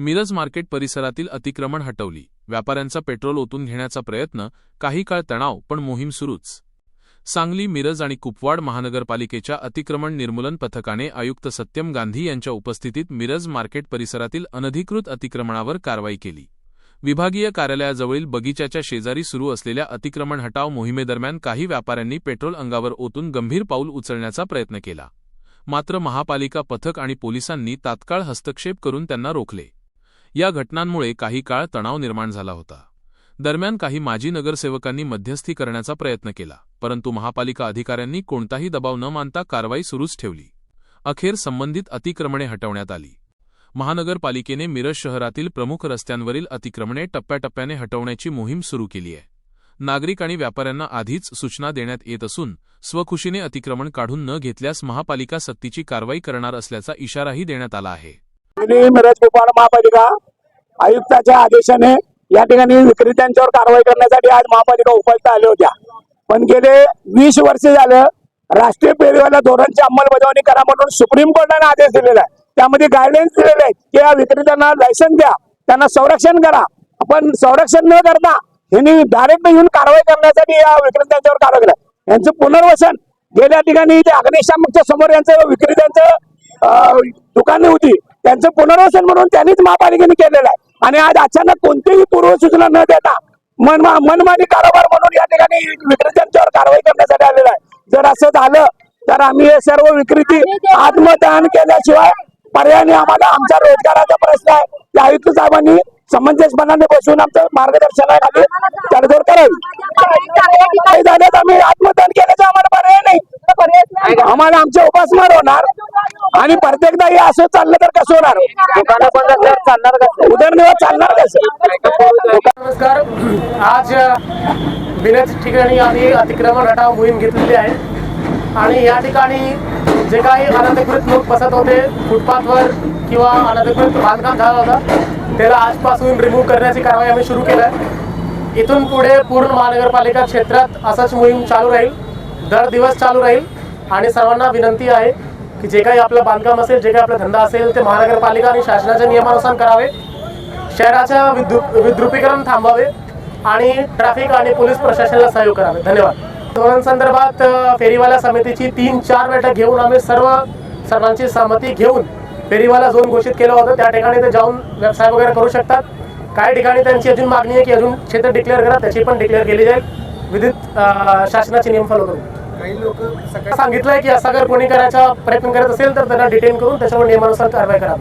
Miraj market परिसरातील अतिक्रमण हटवली. व्यापाऱ्यांचा पेट्रोल ओतून घेण्याचा प्रयत्न काही काळ तणाव पण मोहीम सुरूच. सांगली मिरज आणि कुपवाड महानगरपालिकेच्या अतिक्रमण निर्मूलन पथकाने आयुक्त सत्यम गांधी यांच्या उपस्थितीत मिरज मार्केट परिसरातील अनधिकृत अतिक्रमणावर कारवाई केली. विभागीय कार्यालयाजवळील बगीच्याच्या शेजारी सुरू असलेल्या अतिक्रमण हटाव मोहिमेदरम्यान काही व्यापाऱ्यांनी पेट्रोल अंगावर ओतून गंभीर पाऊल उचलण्याचा प्रयत्न केला. मात्र महापालिका पथक आणि पोलिसांनी तात्काळ हस्तक्षेप करून त्यांना रोखले. या घटनांमुळे काही काळ तणाव निर्माण झाला होता. दरम्यान काही माजी नगरसेवकांनी मध्यस्थी करण्याचा प्रयत्न केला परंतु महापालिका अधिकाऱ्यांनी कोणताही दबाव न मानता कारवाई सुरूच ठेवली. अखेर संबंधित अतिक्रमणे हटवण्यात आली. महानगरपालिकेने मिरज शहरातील प्रमुख रस्त्यांवरील अतिक्रमणे टप्प्याटप्प्याने हटवण्याची मोहीम सुरू केली आहे. नागरिक आणि व्यापाऱ्यांना आधीच सूचना देण्यात येत असून स्वखुशीने अतिक्रमण काढून न घेतल्यास महापालिका सक्तीची कारवाई करणार असल्याचा इशाराही देण्यात आला आहे. मिरज महापालिका. आयुक्ताच्या आदेशाने या ठिकाणी विक्रेत्यांच्यावर कारवाई करण्यासाठी आज महापालिका उपायुक्त आल्या होत्या. पण गेले वीस वर्ष झालं राष्ट्रीय पेरीवाला धोरणची अंमलबजावणी करा म्हणून सुप्रीम कोर्टाने आदेश दिलेला आहे. त्यामध्ये गाईडलाईन्स दिलेले आहेत की या विक्रेत्यांना लायसन द्या त्यांना संरक्षण करा. पण संरक्षण न करता यांनी डायरेक्ट येऊन कारवाई करण्यासाठी या विक्रेत्यांच्यावर कारवाई केला. यांचं पुनर्वसन गेल्या ठिकाणी ते अग्निशामकच्या समोर यांचं विक्रेत्यांचं दुकाने होती. त्यांचं पुनर्वसन म्हणून त्यांनीच महापालिकेने केलेलं आहे. आणि आज अचानक कोणतीही पूर्वसूचना न देता मन मनमानी कारभार म्हणून या ठिकाणी विक्रेत्यांच्यावर कारवाई करण्यासाठी आलेला आहे. जर असं झालं तर आम्ही हे सर्व विक्रेती आत्मदहन केल्याशिवाय पर्याय नाही. आम्हाला आमचा रोजगाराचा प्रश्न आहे. त्या आयुक्त साहेबांनी समंजसपणाने बसून आमचं मार्गदर्शनाखाली तडजोड करावी. काही झालं तर आम्ही आत्मदहन नाही आम्हाला आमचे उपासमार होणार. आणि प्रत्येकदा हे असं चाललं तर कसं होणार? दुकानं बंद असल्यावर चालणार कसं? उदरनिर्वाह चालणार कसं? नमस्कार. आज बिनेच ठिकाणी आम्ही अतिक्रमण हटाव मोहीम घेतलेली आहे. आणि या ठिकाणी जे काही अनधिकृत लोक बसत होते फुटपाथवर किंवा अनधिकृत बांधकाम झालं होतं त्याला आजपासून रिमूव्ह करण्याची कारवाई आम्ही सुरू केलं आहे. इथून पुढे पूर्ण महानगरपालिका क्षेत्रात असंच मोहीम चालू राहील. दर दिवस चालू राहील. आणि सर्वांना विनंती आहे की जे काही आपलं बांधकाम असेल जे काही आपला धंदा असेल ते महानगरपालिका आणि शासनाच्या नियमानुसार करावे. शहराच्या विद्रु विद्रुपीकरण थांबावे आणि ट्रॅफिक आणि पोलीस प्रशासनाला सहयोग करावे. धन्यवाद. धोरणांसंदर्भात फेरीवाला समितीची तीन चार बैठक घेऊन आम्ही सर्व सर्वांची सहमती घेऊन फेरीवाला झोन घोषित केलं होतं. त्या ठिकाणी ते जाऊन व्यवसाय वगैरे करू शकतात. काही ठिकाणी त्यांची अजून मागणी आहे की अजून क्षेत्र डिक्लेअर करा त्याची पण डिक्लेअर केली जाईल. विधित शासनाचे नियम फॉलो करून काही लोक सांगितलंय की असं जर कोणी करायचा प्रयत्न करत असेल तर त्यांना डिटेन करून त्याच्यावर नियमानुसार कारवाई करा